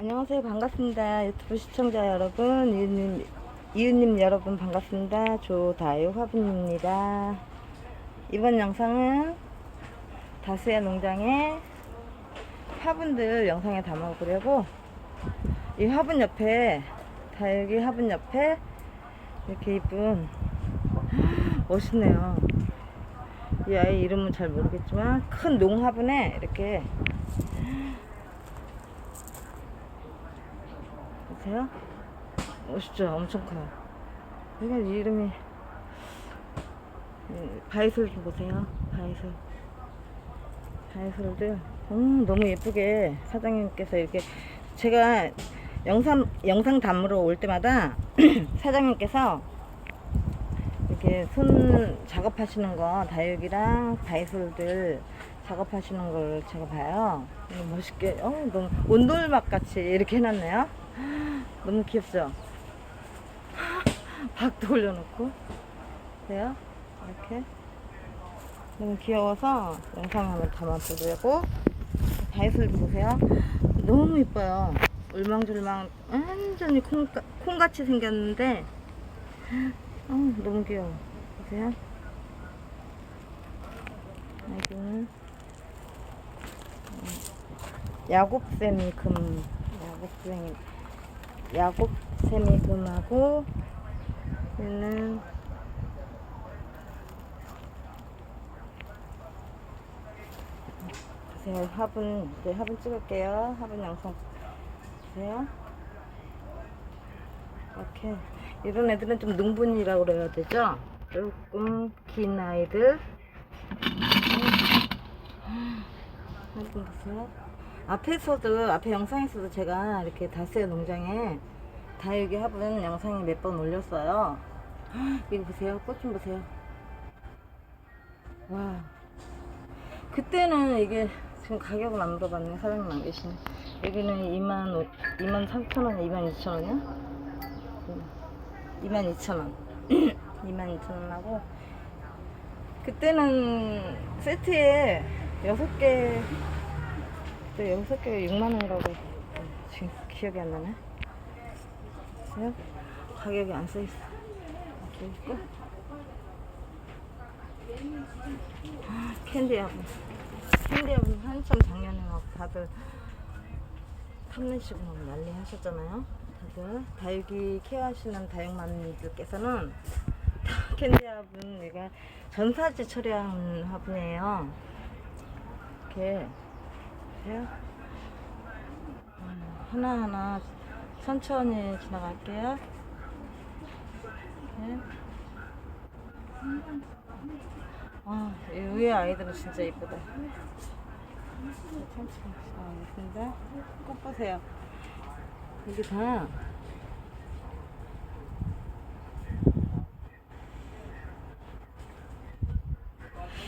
안녕하세요. 반갑습니다. 유튜브 시청자 여러분, 이웃님, 이웃님 여러분 반갑습니다. 조다요 화분입니다. 이번 영상은 다스야 농장의 화분들 영상에 담아보려고 이 화분 옆에 다육이 화분 옆에 이렇게 이쁜 멋있네요. 이 아이 이름은 잘 모르겠지만 큰 농화분에 이렇게 보세요. 멋있죠? 엄청 커요. 이거 이름이 음, 바이솔 좀 보세요. 바이솔. 바이솔들 음, 너무 예쁘게 사장님께서 이렇게 제가 영상 영상 담으러 올 때마다 사장님께서 이렇게 손 작업하시는 거 다육이랑 바이솔들 작업하시는 걸 제가 봐요. 너무 멋있게 어 너무 온돌막 같이 이렇게 해놨네요. 너무 귀엽죠? 박도 올려놓고 돼요? 이렇게 너무 귀여워서 영상 한번 담아보려고 다이솔 보세요. 너무 이뻐요. 울망졸망 완전히 콩, 콩같이 생겼는데 어, 너무 귀여워. 보세요. 여기는 야곱샘이 금 야곱샘이 야곱샘이 금하고 얘는 보세요. 화분 이제 화분 찍을게요. 화분 영상 보세요. 이렇게. 이런 애들은 좀 능분이라고 그래야 되죠? 조금 긴 아이들. 화분 보세요 앞에서도 앞에 영상에서도 제가 이렇게 다스의 농장에 다육이 화분 영상에 몇번 올렸어요. 이거 보세요. 꽃 좀 보세요. 와. 그때는 이게 지금 가격은 안 물어봤네. 사장님 안 계시네. 여기는 2만 5, 2만 3천 원 2만 2천 원이야? 2만 2천 원. 2만 2천 원하고. 그때는 세트에 6개 그때 6개에 6만 원이라고 지금 기억이 안 나네. 보세요? 가격이 안 써있어. 있고 아, 캔디하분 캔디하분 한참 작년에 막 다들 탐내시고 막 난리 하셨잖아요. 다들 다육이 케어하시는 다육맘님들께서는 캔디하분 얘가 전사지 처리한 화분이에요. 이렇게 보세요 음, 하나하나 천천히 지나갈게요 이렇게. 아, 이 위에 아이들은 진짜 이쁘다. 천천히 지나가겠습니다. 꽃 보세요. 이게 다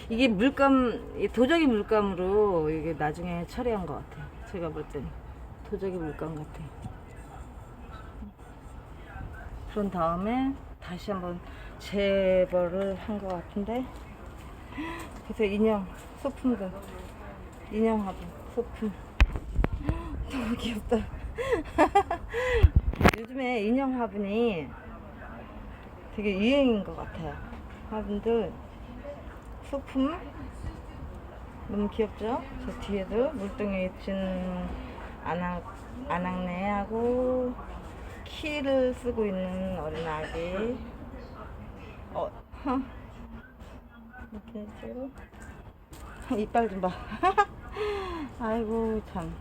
이게 물감, 이 도자기 물감으로 이게 나중에 처리한 것 같아요. 제가 볼 때는. 도자기 물감 같아요. 그런 다음에 다시 한번 재벌을 한 것 같은데. 그래서 인형 소품들. 인형 화분 소품. 너무 귀엽다. 요즘에 인형 화분이 되게 유행인 것 같아요. 화분들 소품 너무 귀엽죠? 저 뒤에도 물동에 입힌 안악, 안악내하고 키를 쓰고 있는 어린 아기 어, 이렇게 찍고 이빨 좀 봐. 아이고 참.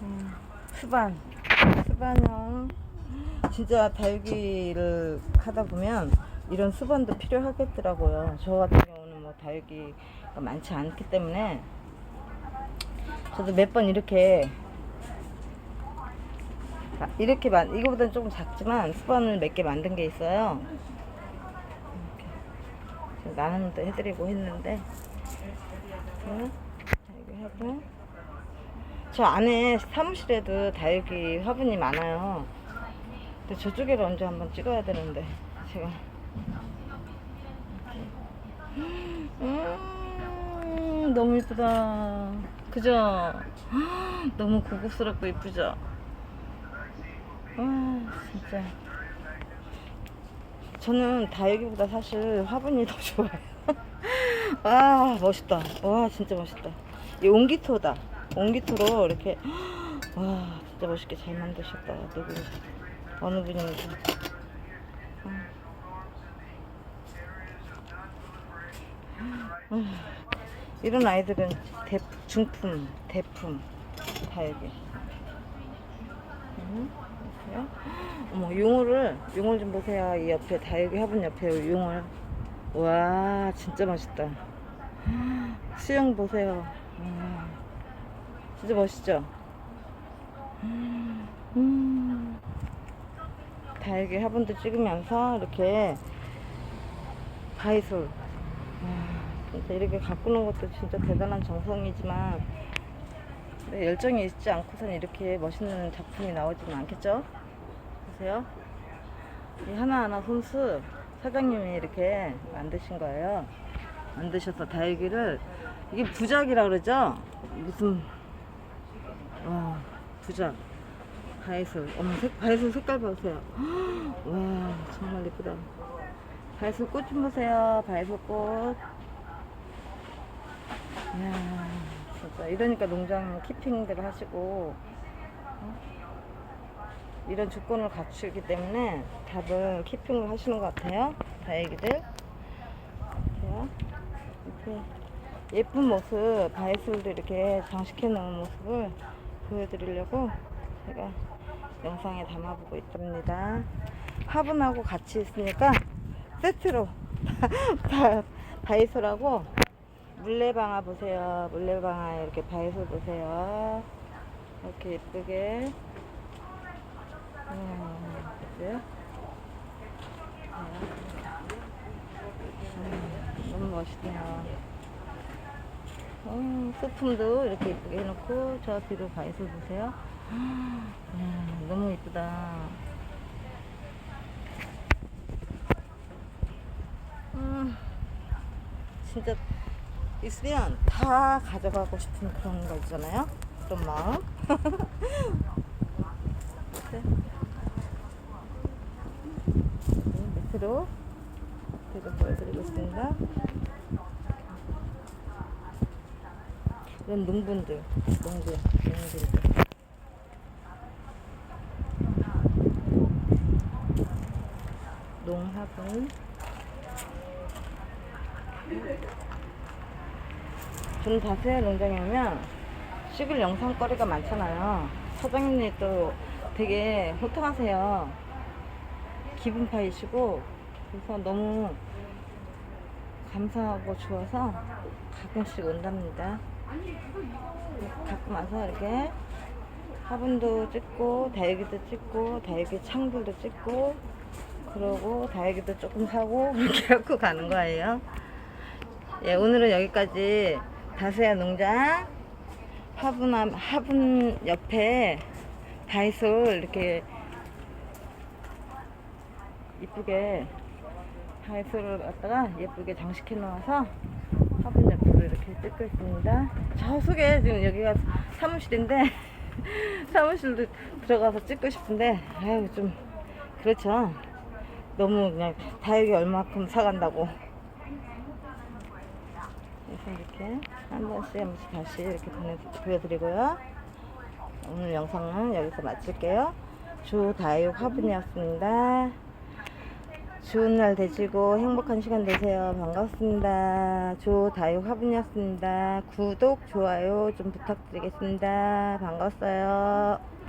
음, 수반, 수반형. 진짜 다육이를 하다 보면 이런 수반도 필요하겠더라고요. 저 같은 경우는 뭐 다육이가 많지 않기 때문에 저도 몇 번 이렇게 아, 이렇게 만 이거보다는 조금 작지만 수반을 몇 개 만든 게 있어요. 이렇게 나눔도 해드리고 했는데 자, 다육이 화분 저 안에 사무실에도 다육이 화분이 많아요. 근데 저쪽에를 언제 한번 찍어야 되는데 제가 음, 너무 이쁘다. 그죠? 너무 고급스럽고 이쁘죠? 와 진짜 저는 다육이보다 사실 화분이 더 좋아요 와 멋있다 와 진짜 멋있다 이 옹기토다 옹기토로 이렇게 와 진짜 멋있게 잘 만드셨다 누구 어느 분인지 음. 이런 아이들은 대, 중품, 대품 다 여기. 음, 보세요. 어머 용어를 용어 좀 보세요. 이 옆에 다 여기 화분 옆에 용어. 와 진짜 멋있다. 수영 보세요. 와, 진짜 멋있죠. 음, 다 여기 화분도 찍으면서 이렇게 바이솔. 와, 진짜 이렇게 가꾸는 것도 진짜 대단한 정성이지만 네, 열정이 있지 않고선 이렇게 멋있는 작품이 나오지는 않겠죠? 보세요. 이 하나하나 손수 사장님이 이렇게 만드신 거예요. 만드셔서 다육이를 이게 부작이라 그러죠? 무슨 와 부작 바이솔 어머 색, 바이솔 색깔 보세요. 와 정말 예쁘다. 바이솔 꽃 좀 보세요. 바이솔 꽃. 이야, 진짜 이러니까 농장 키핑들을 하시고 어? 이런 조건을 갖추기 때문에 다들 키핑을 하시는 것 같아요. 이렇게요. 이렇게 예쁜 모습, 바이솔도 이렇게 장식해 놓은 모습을 보여드리려고 제가 영상에 담아보고 있답니다. 화분하고 같이 있으니까 세트로 다, 바이솔하고 물레방아 보세요. 물레방아 이렇게 바이솔 보세요. 이렇게 예쁘게. 음, 그죠? 음, 너무 멋있네요. 음, 소품도 이렇게 예쁘게 해놓고 저 뒤로 바이솔 보세요. 음, 너무 예쁘다. 음, 진짜 있으면 다 가져가고 싶은 그런 거 있잖아요. 그런 마음. 네. 네, 밑으로 제가 보여드리고 있습니다. 이런 농분들, 농분, 농분들. 농화분. 저는 다스야 농장에 오면 찍을 영상거리가 많잖아요. 사장님이 또 되게 호탕하세요. 기분 파이시고 그래서 너무 감사하고 좋아서 가끔씩 온답니다. 가끔 와서 이렇게 화분도 찍고 다육이도 찍고 다육이 창들도 찍고 그러고 다육이도 조금 사고 그렇게 갖고 가는 거예요. 예, 오늘은 여기까지 다스야 농장 화분, 앞- 화분 옆에 다이솔 이렇게 이쁘게 다이솔을 갖다가 예쁘게 장식해 놓아서 화분 옆으로 이렇게 찍고 있습니다. 저 속에 지금 여기가 사무실인데 사무실도 들어가서 찍고 싶은데 아유 좀 그렇죠. 너무 그냥 다육이 얼마큼 사간다고 그래서 이렇게 한 번씩 한 번씩 다시 이렇게 보여드리고요. 오늘 영상은 여기서 마칠게요. 조다육 화분이었습니다. 좋은 날 되시고 행복한 시간 되세요. 반갑습니다. 조다육 화분이었습니다. 구독, 좋아요 좀 부탁드리겠습니다. 반갑어요.